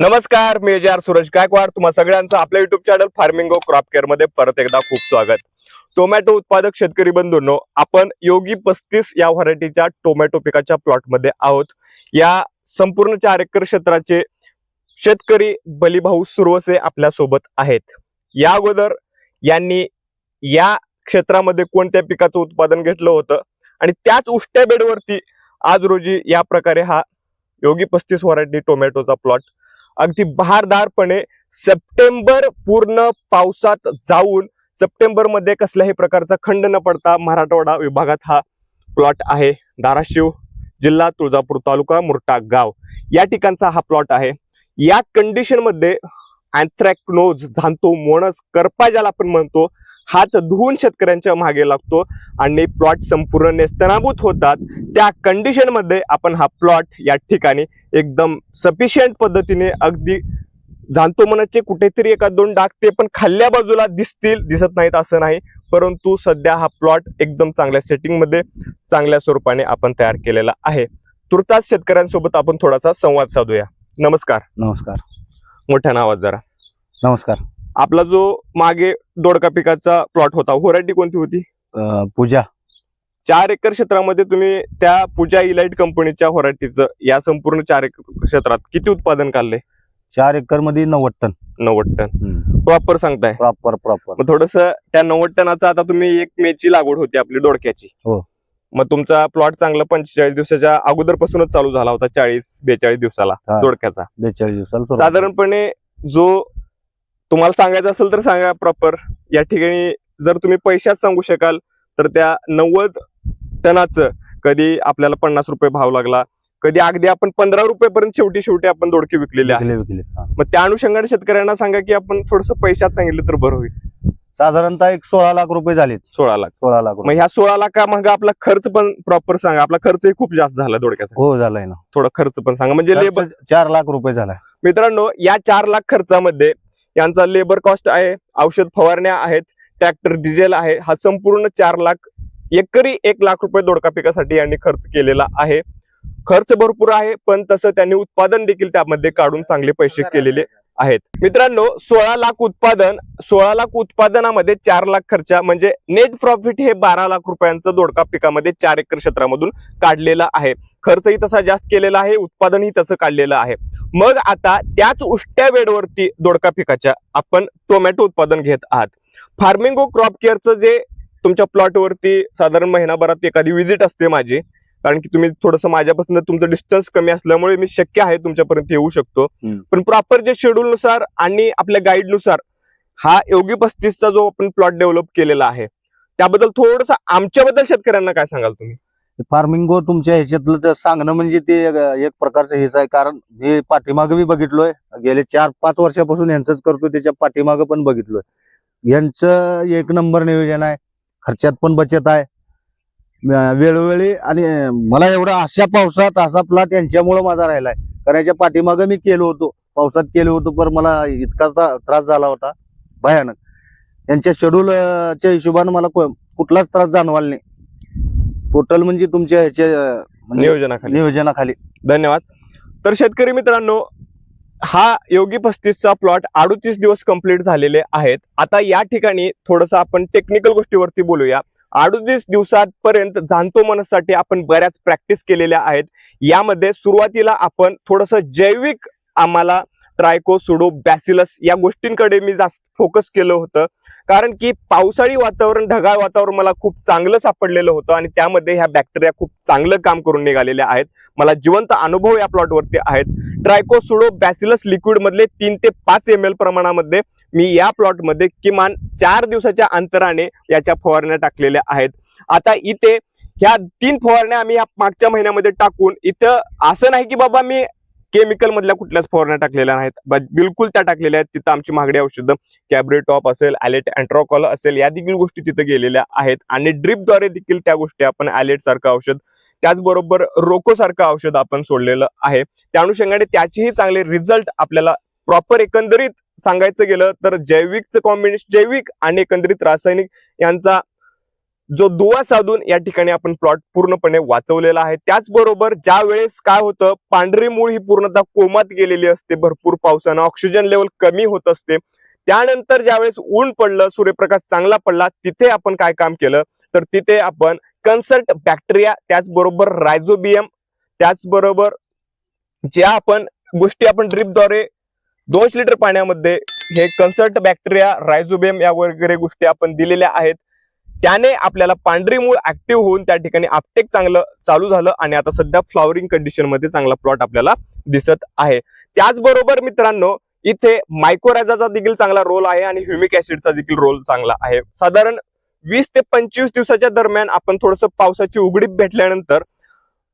नमस्कार मी जे आर सूरज गायकवाड. तुम्हा सगळ्यांचं आपल्या युट्यूब चॅनल फार्मिंगो क्रॉप केअरमध्ये परत एकदा खूप स्वागत. टोमॅटो उत्पादक शेतकरी बंधूंनो आपण योगी पस्तीस या व्हरायटीच्या टोमॅटो पिकाच्या प्लॉटमध्ये आहोत. या संपूर्ण चार एकर क्षेत्राचे शेतकरी बलिभाऊ सुरवसे आपल्यासोबत आहेत. या अगोदर यांनी या क्षेत्रामध्ये कोणत्या पिकाचं उत्पादन घेतलं होतं आणि त्याच उष्ट्या बेडवरती आज रोजी या प्रकारे हा योगी पस्तीस व्हरायटी टोमॅटोचा प्लॉट अगदी बहारदारपणे सप्टेंबर पूर्ण पावसात जाऊन सप्टेंबरमध्ये कसल्याही प्रकारचा खंड न पडता मराठवाडा विभागात हा प्लॉट आहे. धाराशिव जिल्हा तुळजापूर तालुका मुरटा गाव या ठिकाणचा हा प्लॉट आहे. या कंडिशनमध्ये अँथ्रॅक्नोज झांतो मोणस करपा ज्याला आपण म्हणतो हात धुवून शेतकऱ्यांच्या मागे लागतो आणि प्लॉट संपूर्ण नेस्तनाभूत होतात. त्या कंडिशनमध्ये आपण हा प्लॉट या ठिकाणी एकदम सफिशियंट पद्धतीने अगदी जाणतो मनाचे कुठेतरी एका दोन डाग ते पण खाल्ल्या बाजूला दिसतील दिसत नाहीत असं नाही. परंतु सध्या हा प्लॉट एकदम चांगल्या सेटिंगमध्ये चांगल्या स्वरूपाने आपण तयार केलेला आहे. तुर्तास शेतकऱ्यांसोबत आपण थोडासा संवाद साधूया. नमस्कार. नमस्कार. मोठ्या नावात जरा. नमस्कार. आपला जो मागे दोडका पिकाचा प्लॉट होता व्हरायटी कोणती होती? अं, पूजा. चार एकर क्षेत्रामध्ये तुम्ही त्या पूजा इलाइट कंपनीच्या व्हरायटीचं या संपूर्ण चार एकर क्षेत्रात किती उत्पादन काढले चार एकरमध्ये नव्वद टन. नव्वद टन. प्रॉपर सांगताय. प्रॉपर प्रॉपर मग थोडस त्या नव्वद टनाचा आता तुम्ही एक मेची लागवड होती आपली दोडक्याची. हो. मग तुमचा प्लॉट चांगला पंचेचाळीस दिवसाच्या अगोदरपासूनच चालू झाला होता चाळीस बेचाळीस दिवसाला हा. दोडक्याचा. बेचाळीस दिवसाला सुरुवात. साधारणपणे जो तुम्हाला सांगायचं असेल तर सांगा प्रॉपर या ठिकाणी जर तुम्ही पैशात सांगू शकाल तर त्या नव्वद टनाचं कधी आपल्याला पन्नास रुपये भाव लागला कधी अगदी आपण पंधरा रुपयेपर्यंत शेवटी शेवटी आपण दोडके विकलेले आहे. मग त्या अनुषंगाने शेतकऱ्यांना सांगा की आपण थोडस पैशात सांगितलं तर बरं होईल. साधारणतः एक सोळा लाख रुपये झालेत. सोळा लाख. सोळा लाख मग ह्या सोळा लाखा मग आपला खर्च पण प्रॉपर सांगा. आपला खर्चही खूप जास्त झाला दोडक्याचा हो झालाय ना. थोडा खर्च पण सांगा. म्हणजे खर्च चार लाख रुपये झालाय मित्रांनो या चार लाख खर्चामध्ये यांचा लेबर कॉस्ट आहे औषध फवारण्या आहेत ट्रॅक्टर डिझेल आहे हा संपूर्ण चार लाख एकरी एक लाख रुपये दोडका पिकासाठी यांनी खर्च केलेला आहे. खर्च भरपूर आहे पण तसं त्यांनी उत्पादन देखील त्यामध्ये काढून चांगले पैसे केलेले आहेत. मित्रांनो सोळा लाख उत्पादन सोळा लाख उत्पादनामध्ये चार लाख खर्च म्हणजे नेट प्रॉफिट हे बारा लाख रुपयांचं दोडका पिकामध्ये चार एकर क्षेत्रामधून काढलेलं आहे. खर्चही तसा जास्त केलेला आहे उत्पादनही तसं काढलेलं आहे. मग आता त्याच उष्ट्या बेडवरती दोडका पिकाच्या आपण टोमॅटो उत्पादन घेत आहात. फार्मिंगो क्रॉप केअरचं जे तुमच्या प्लॉटवरती साधारण महिनाभरात एखादी विजिट असते माझी कारण की तुम्ही थोडंसं माझ्यापासून तुमचं डिस्टन्स कमी असल्यामुळे मी शक्य आहे तुमच्यापर्यंत येऊ शकतो. पण प्रॉपर जे शेड्यूल नुसार आणि आपल्या गाईडनुसार हा योगी पस्तीसचा जो आपण प्लॉट डेव्हलप केलेला आहे त्याबद्दल थोडस आमच्याबद्दल शेतकऱ्यांना काय सांगाल तुम्ही? फार्मिंगवर तुमच्या ह्याच्यातलं तर सांगणं म्हणजे ते एक प्रकारचं हेच आहे. कारण हे पाठीमागं बी बघितलोय. गेले चार पाच वर्षापासून यांचंच करतोय त्याच्या पाठीमागं पण बघितलोय. यांचं एक नंबर नियोजन आहे. खर्चात पण बचत आहे. वेळोवेळी आणि मला एवढा अशा पावसात असा प्लॉट यांच्यामुळं माझा राहिलाय. कारण याच्या पाठीमागं मी केलो होतो. पावसात केलो होतो पण मला इतका त्रास झाला होता. भयानक. यांच्या शेड्यूलच्या हिशोबानं मला कुठलाच त्रास जाणवाल नाही. टोटल म्हणजे तुमच्या ह्याच्या म्हणजे नियोजनाखाली. नियोजनाखाली. धन्यवाद. तर शेतकरी मित्रांनो हा योगी पस्तीसचा प्लॉट अडुतीस दिवस कंप्लीट झालेले आहेत. आता या ठिकाणी थोडस आपण टेक्निकल गोष्टीवरती बोलूया. अडुतीस दिवसापर्यंत जाणतो मनसाठी आपण बऱ्याच प्रॅक्टिस केलेल्या आहेत. यामध्ये सुरुवातीला आपण थोडस जैविक आम्हाला ट्रायको सुडो बॅसिलस या गोष्टींकडे मी जास्त फोकस केलं होतं. कारण की पावसाळी वातावरण ढगाळ वातावरण मला खूप चांगलं सापडलेलं होतं आणि त्यामध्ये ह्या बॅक्टेरिया खूप चांगलं काम करून निघालेल्या आहेत. मला जिवंत अनुभव या प्लॉटवरती आहेत. ट्रायकोसुडो बॅसिलस लिक्विड मधले तीन ते पाच एम एल प्रमाणामध्ये मी या प्लॉटमध्ये किमान चार दिवसाच्या अंतराने याच्या फवारण्या टाकलेल्या आहेत. आता इथे ह्या तीन फवारण्या आम्ही या मागच्या महिन्यामध्ये टाकून इथं असं नाही की बाबा मी केमिकल मधल्या कुठल्याच फवारण्या टाकलेल्या नाहीत. बिलकुल त्या टाकलेल्या आहेत. तिथं आमची महागडी औषधं कॅब्रेटॉप असेल ॲलेट अँट्रॉकॉल असेल या देखील गोष्टी तिथं गेलेल्या आहेत. आणि ड्रिपद्वारे देखील त्या गोष्टी आपण ॲलेट सारखं औषध त्याचबरोबर रोको सारखं औषध आपण सोडलेलं आहे. त्या अनुषंगाने त्याचेही चांगले रिझल्ट आपल्याला प्रॉपर एकंदरीत सांगायचं गेलं तर जैविकचं कॉम्बिनेशन जैविक आणि एकंदरीत रासायनिक यांचा जो दुवा साधून या ठिकाणी आपण प्लॉट पूर्णपणे वाचवलेला आहे. त्याचबरोबर ज्या वेळेस काय होतं पांढरी मूळ ही पूर्णतः कोमात गेलेली असते भरपूर पावसानं ऑक्सिजन लेवल कमी होत असते. त्यानंतर ज्यावेळेस ऊन पडलं सूर्यप्रकाश चांगला पडला तिथे आपण काय काम केलं? तर तिथे आपण कन्सर्ट बॅक्टेरिया त्याचबरोबर रायझोबियम त्याचबरोबर ज्या आपण गोष्टी आपण ड्रिपद्वारे दोनशे लिटर पाण्यामध्ये हे कन्सल्ट बॅक्टेरिया रायझोबियम या वगैरे गोष्टी आपण दिलेल्या आहेत त्याने आपल्याला पांढरी मूळ ऍक्टिव्ह होऊन त्या ठिकाणी आपटेक चांगलं चालू झालं आणि आता सध्या फ्लॉवरिंग कंडिशनमध्ये चांगला प्लॉट आपल्याला दिसत आहे. त्याचबरोबर मित्रांनो इथे मायकोराजाचा देखील चांगला रोल आहे आणि ह्युमिक ऍसिडचा देखील रोल चांगला आहे. साधारण वीस ते पंचवीस दिवसाच्या दरम्यान आपण थोडस पावसाची उघडीप भेटल्यानंतर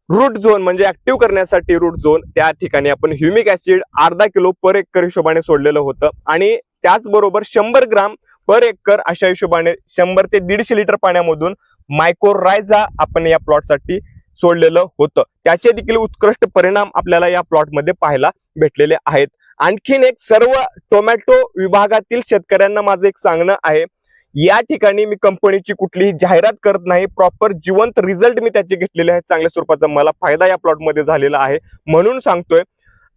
रूट झोन म्हणजे ऍक्टिव्ह करण्यासाठी रूट झोन त्या ठिकाणी आपण ह्युमिक ऍसिड अर्धा किलो पर एकर हिशोबाने सोडलेलं होतं. आणि त्याचबरोबर शंभर ग्राम पर एकर अशा हिशोबाने शंभर ते दीडशे लिटर पाण्यामधून मायकोरायझा आपण या प्लॉटसाठी सोडलेलं होतं. त्याचे देखील उत्कृष्ट परिणाम आपल्याला या प्लॉटमध्ये पाहायला भेटलेले आहेत. आणखीन एक सर्व टोमॅटो विभागातील शेतकऱ्यांना माझं एक सांगणं आहे. या ठिकाणी मी कंपनीची कुठलीही जाहिरात करत नाही. प्रॉपर जिवंत रिझल्ट मी त्याचे घेतलेले आहेत. चांगल्या स्वरूपाचा मला फायदा या प्लॉटमध्ये झालेला आहे. म्हणून सांगतोय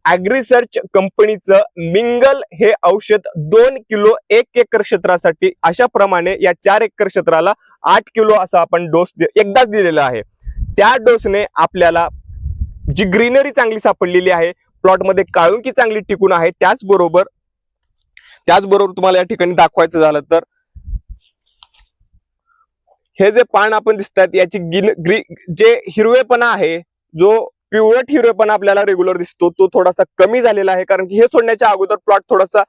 ऍग्रिसर्च कंपनीचं मिंगल हे औषध दोन किलो एक एकर क्षेत्रासाठी अशा प्रमाणे या चार एकर क्षेत्राला आठ किलो असा आपण डोस एकदाच दिलेला आहे. त्या डोसने आपल्याला जी ग्रीनरी चांगली सापडलेली आहे प्लॉटमध्ये काळुंकी चांगली टिकून आहे त्याचबरोबर त्याचबरोबर तुम्हाला या ठिकाणी दाखवायचं झालं तर हे जे पान आपण दिसतात याची गिन ग्री जे हिरवेपणा आहे जो पिवळट हिरवेपणा आपल्याला रेग्युलर दिसतो. तो थोडासा कमी झालेला आहे कारण की हे सोडण्याच्या अगोदर प्लॉट थोडासा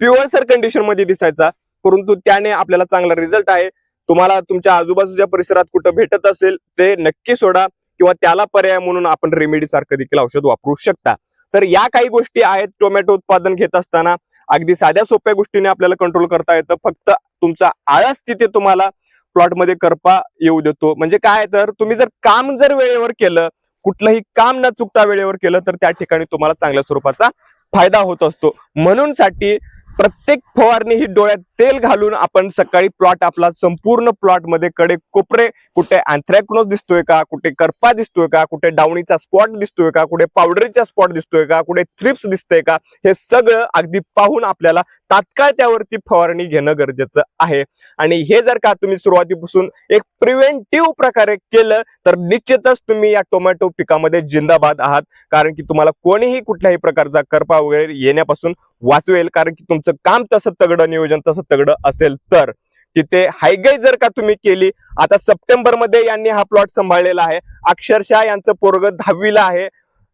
पिवळसर कंडिशनमध्ये दिसायचा. परंतु त्याने आपल्याला चांगला रिझल्ट आहे. तुम्हाला तुमच्या आजूबाजूच्या परिसरात कुठं भेटत असेल ते नक्की सोडा किंवा त्याला पर्याय म्हणून आपण रेमेडी सारखं देखील औषध वापरू शकता. तर या काही गोष्टी आहेत टोमॅटो उत्पादन घेत असताना अगदी साध्या सोप्या गोष्टीने आपल्याला कंट्रोल करता येतं. फक्त तुमचा आळस तिथे तुम्हाला प्लॉटमध्ये करपा येऊ देतो. म्हणजे काय तर तुम्ही जर काम जर वेळेवर केलं कुठलंही काम न चुकता वेळेवर केलं तर त्या ठिकाणी तुम्हाला चांगल्या स्वरूपाचा फायदा होत असतो. म्हणून साठी प्रत्येक फवारणी ही डोळ्यात तेल घालून आपण सकाळी प्लॉट आपला संपूर्ण प्लॉटमध्ये कडे कोपरे कुठे अँथ्रॅक्नोज दिसतोय का कुठे करपा दिसतोय का कुठे डावणीचा स्पॉट दिसतोय का कुठे पावडरीचा स्पॉट दिसतोय का कुठे थ्रिप्स दिसतोय का हे सगळं अगदी पाहून आपल्याला तात्काळ त्यावरती फवारणी घेणं गरजेचं आहे. आणि हे जर का तुम्ही सुरुवातीपासून एक प्रिव्हेंटिव्ह प्रकारे केलं तर निश्चितच तुम्ही या टोमॅटो पिकामध्ये जिंदाबाद आहात. कारण की तुम्हाला कोणीही कुठल्याही प्रकारचा करपा वगैरे येण्यापासून वाचवेल कारण की तुमचं काम तसं तगडं नियोजन तसं तगडं असेल तर. तिथे हायगाई जर का तुम्ही केली आता सप्टेंबरमध्ये यांनी हा प्लॉट सांभाळलेला आहे. अक्षरशः यांचं पोरग दहावीला आहे.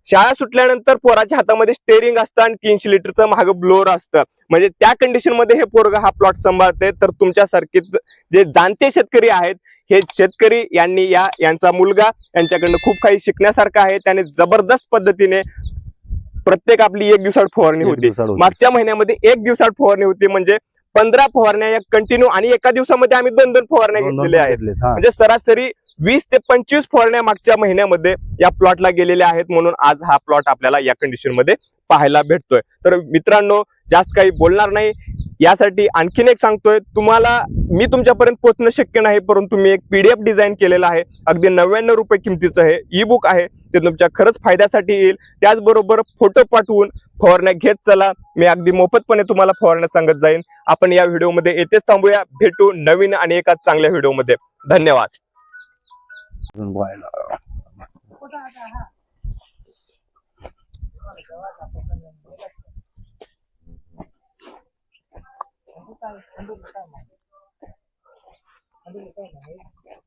शाळा सुटल्यानंतर पोराच्या हातामध्ये स्टेरिंग असतं आणि तीनशे लिटरचं महाग ब्लोअर असतं. म्हणजे त्या कंडिशनमध्ये हे पोरग हा प्लॉट सांभाळते तर तुमच्यासारखे जे जाणते शेतकरी आहेत हे शेतकरी यांनी या यांचा मुलगा यांच्याकडनं खूप काही शिकण्यासारखं आहे. त्याने जबरदस्त पद्धतीने प्रत्येक आपली एक दिवसात फवारणी होती. मागच्या महिन्यामध्ये एक दिवसात फवारणी होती म्हणजे पंधरा फवारण्या या कंटिन्यू आणि एका दिवसामध्ये आम्ही दोन दोन फवारण्या घेतलेल्या आहेत. म्हणजे सरासरी वीस ते पंचवीस फवारण्या मागच्या महिन्यामध्ये या प्लॉटला गेलेल्या आहेत म्हणून आज हा प्लॉट आपल्याला या कंडिशनमध्ये पाहायला भेटतोय तर मित्रांनो जास्त काही बोलणार नाही यासाठी आणखीन एक सांगतोय तुम्हाला मी तुमच्यापर्यंत पोहोचणं शक्य नाही परंतु मी एक पीडीएफ डिझाईन केलेलं आहे. अगदी नव्याण्णव रुपये किमतीचं हे ई बुक आहे. ते तुमच्या खरंच फायद्यासाठी येईल. त्याचबरोबर फोटो पाठवून फवारण्या घेत चला. मी अगदी मोफतपणे तुम्हाला फवारण्या सांगत जाईन. आपण या व्हिडिओमध्ये येथेच थांबूया. भेटू नवीन आणि एका चांगल्या व्हिडिओमध्ये. धन्यवाद. 不带，他都不带嘛，他都不带嘛，